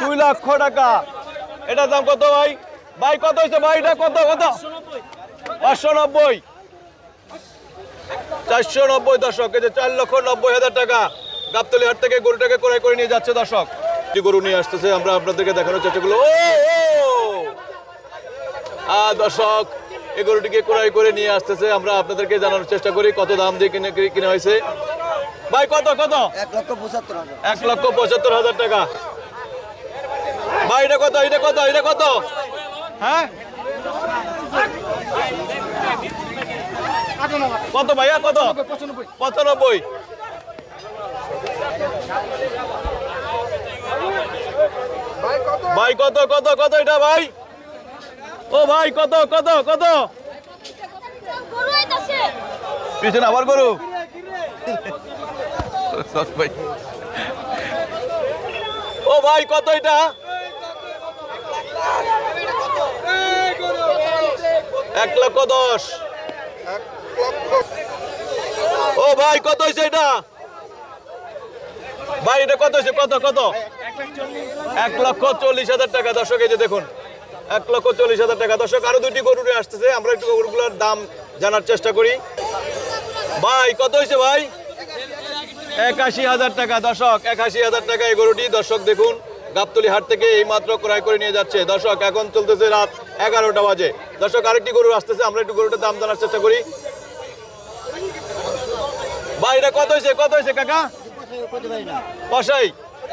দুই লক্ষ টাকা। এটার দাম কত ভাই? ভাই কত হয়েছে ভাই? এটা কত কত? পাঁচশো নব্বই। চারশো নব্বই দর্শক এই যে চার লক্ষ নব্বই হাজার টাকা। গাবতলি হাট থেকে গরুটাকে ক্রয় করে নিয়ে যাচ্ছে দর্শক। যে গরু নিয়ে আসতেছে আমরা আপনাদেরকে দেখানোর চেষ্টা করল দর্শক এই গরুটিকে ক্রয় করে নিয়ে আসতেছে আমরা আপনাদেরকে জানানোর চেষ্টা করি কত দাম দিয়ে কিনে কিনে হয়েছে। ভাই কত কত? এক লক্ষ পঁচাত্তর হাজার। এক লক্ষ পঁচাত্তর হাজার টাকা। ভাই, এটা কত এটা কত এটা কত? হ্যাঁ? কত ভাইয়া কত? পঁচানব্বই। ভাই, কত কত কত এটা ভাই? ও ভাই, কত কত কত? পিছনে আবার গরু। ভাই ও ভাই, কত এটা? এক লক্ষ দশ। ও ভাই, কত হয়েছে এটা? ভাই, এটা কত হয়েছে কত কত? এক লক্ষ চল্লিশ হাজার টাকা। দর্শক, এই যে দেখুন, এক লক্ষ চল্লিশ হাজার টাকা। দর্শক, আরও দুটি গরু আসতেছে। আমরা একটু গরুগুলোর দাম জানার চেষ্টা করি। ভাই, কত হয়েছে ভাই? একাশি হাজার টাকা। দর্শক, একাশি হাজার টাকা এই গরুটি। দর্শক, দেখুন গাবতলি হাট থেকে এই মাত্র ক্রয় করে নিয়ে যাচ্ছে। দর্শক এখন চলতেছে রাত এগারোটা বাজে। দর্শক আরেকটি গরু আসতেছে আমরা একটু গরুটার দাম জানার চেষ্টা করি। ভাই এটা কত হয়েছে কত হয়েছে কাকা? কষাই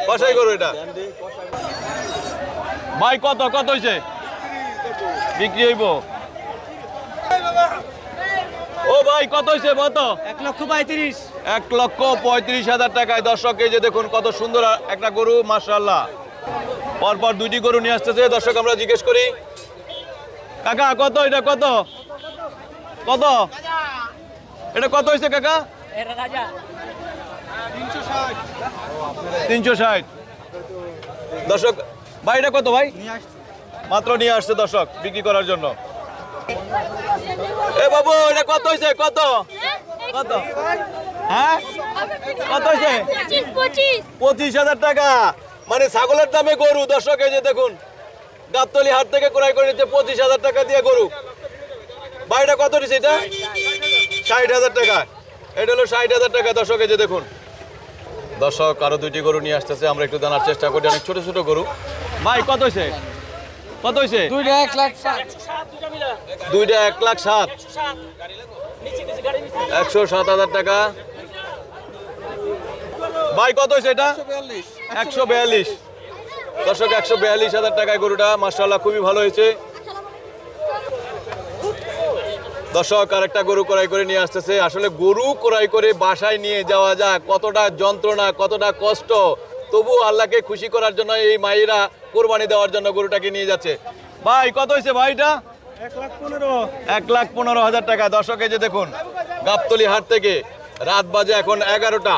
কষাই গরু এটা। ভাই কত কত হয়েছে বিক্রি হইব। ও ভাই কত হয়েছে কত? এক লক্ষ পঁয়ত্রিশ। এক লক্ষ পঁয়ত্রিশ হাজার টাকায়। দর্শক এই যে দেখুন কত সুন্দর একটা গরু মাশাল্লাহ পরপর দুইটি গরু নিয়ে আসতেছে। দর্শক আমরা জিজ্ঞেস করি কাকা কত? এটা কত? কত? এটা কত হয়েছে কাকা? তিনশো ষাট। দর্শক ভাই এটা কত ভাই? মাত্র নিয়ে আসছে দর্শক বিক্রি করার জন্য। এ বাবু এটা কত হয়েছে? কত? কত? হ্যাঁ? কত হয়েছে? পঁচিশ পঁচিশ। পঁচিশ হাজার টাকা। মানে ছাগলের দামে গরু দর্শক এই যে দেখুন গাবতলি হাট থেকে ক্রয় করে নিচ্ছে পঁচিশ হাজার টাকা দিয়ে গরু। বাড়িটা কত নিচ্ছে এটা? ষাট হাজার টাকা। এটা হলো ষাট হাজার টাকা দর্শক এই যে দেখুন। দর্শক আরও দুইটি গরু নিয়ে আসতেছে আমরা একটু জানার চেষ্টা করি অনেক ছোট ছোট গরু। ভাই কত হয়েছে কত হয়েছে দুইটা এক লাখ ষাট। দুইটা এক লাখ সাত একশো সাত হাজার টাকা। ভাই কত হয়েছে এটা? একশো বিয়াল্লিশ। দর্শক একশো বিয়াল্লিশ হাজার টাকায় গরুটা মার্শাল্লাহ খুবই ভালো হয়েছে। দর্শক আরেকটা গরু ক্রয় করে নিয়ে আসতেছে। আসলে গরু ক্রয় করে বাসায় নিয়ে যাওয়া যায় কতটা যন্ত্রণা কতটা কষ্ট। তবু আল্লাহকে খুশি করার জন্য এই মায়েরা কোরবানি দেওয়ার জন্য গরুটাকে নিয়ে যাচ্ছে। ভাই কত হয়েছে ভাইটা এক লাখ পনেরো। এক লাখ পনেরো হাজার টাকা। দর্শক যে দেখুন গাবতলি হাট থেকে রাত বাজে এখন এগারোটা।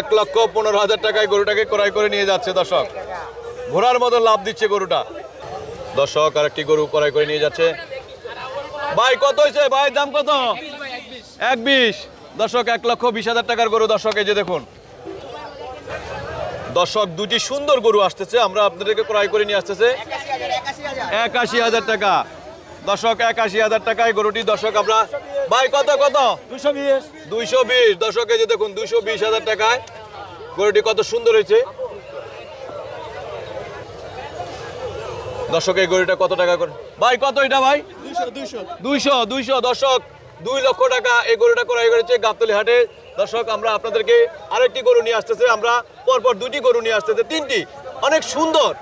এক লক্ষ পনেরো হাজার টাকায় গরুটাকে ক্রয় করে নিয়ে যাচ্ছে দর্শক। ঘোড়ার মতো লাভ দিচ্ছে গরুটা। দর্শক আর একটি গরু ক্রয় করে নিয়ে যাচ্ছে। ভাই, কত হয়েছে? ভাই, দাম কত? এক বিশ দর্শক, এক লক্ষ বিশ হাজার টাকার গরু। দর্শক, এই যে দেখুন। দর্শক, দুটি সুন্দর গরু আসতেছে। আমরা আপনাদেরকে ক্রয় করে নিয়ে আসতেছে। একাশি হাজার টাকা। দর্শক, একাশি হাজার টাকায় গরুটি। দর্শক, আমরা ভাই কত কত? দুশো বিশ। দুইশো বিশ। দর্শক যে দেখুন দুইশো বিশ হাজার টাকায় গরুটি কত সুন্দর হয়েছে। দর্শক এই গরুটা কত টাকা করে? ভাই কত এটা ভাই? দুইশো দুইশো। দুইশো দুইশো। দর্শক দুই লক্ষ টাকা এই গরুটা ক্রয় করেছে গাবতলি হাটে। দর্শক আমরা আপনাদেরকে আরেকটি গরু নিয়ে আসতেছে। আমরা পরপর দুটি গরু নিয়ে আসতেছে। তিনটি। অনেক সুন্দর।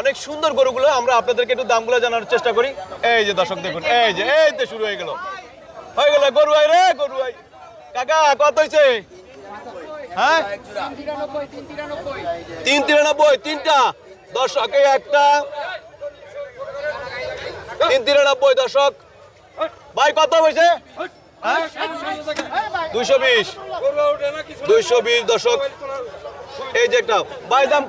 অনেক সুন্দর গরুগুলো আমরা আপনাদেরকে একটু দামগুলো জানার চেষ্টা করি। এই যে দর্শক দেখুন এই যে এই শুরু হয়ে গেল। হয়ে গেল গরু আই রে, গরু আই কাকা, কত হয়েছে হ্যাঁ? তিন তিরানব্বই, তিনটা। দর্শক, এই একটা। তিন তিরানব্বই, দর্শক। ভাই, কত হয়েছে দুইশো বিশ। দুইশো বিশ দশক এই যে একটা। ভাই, দাম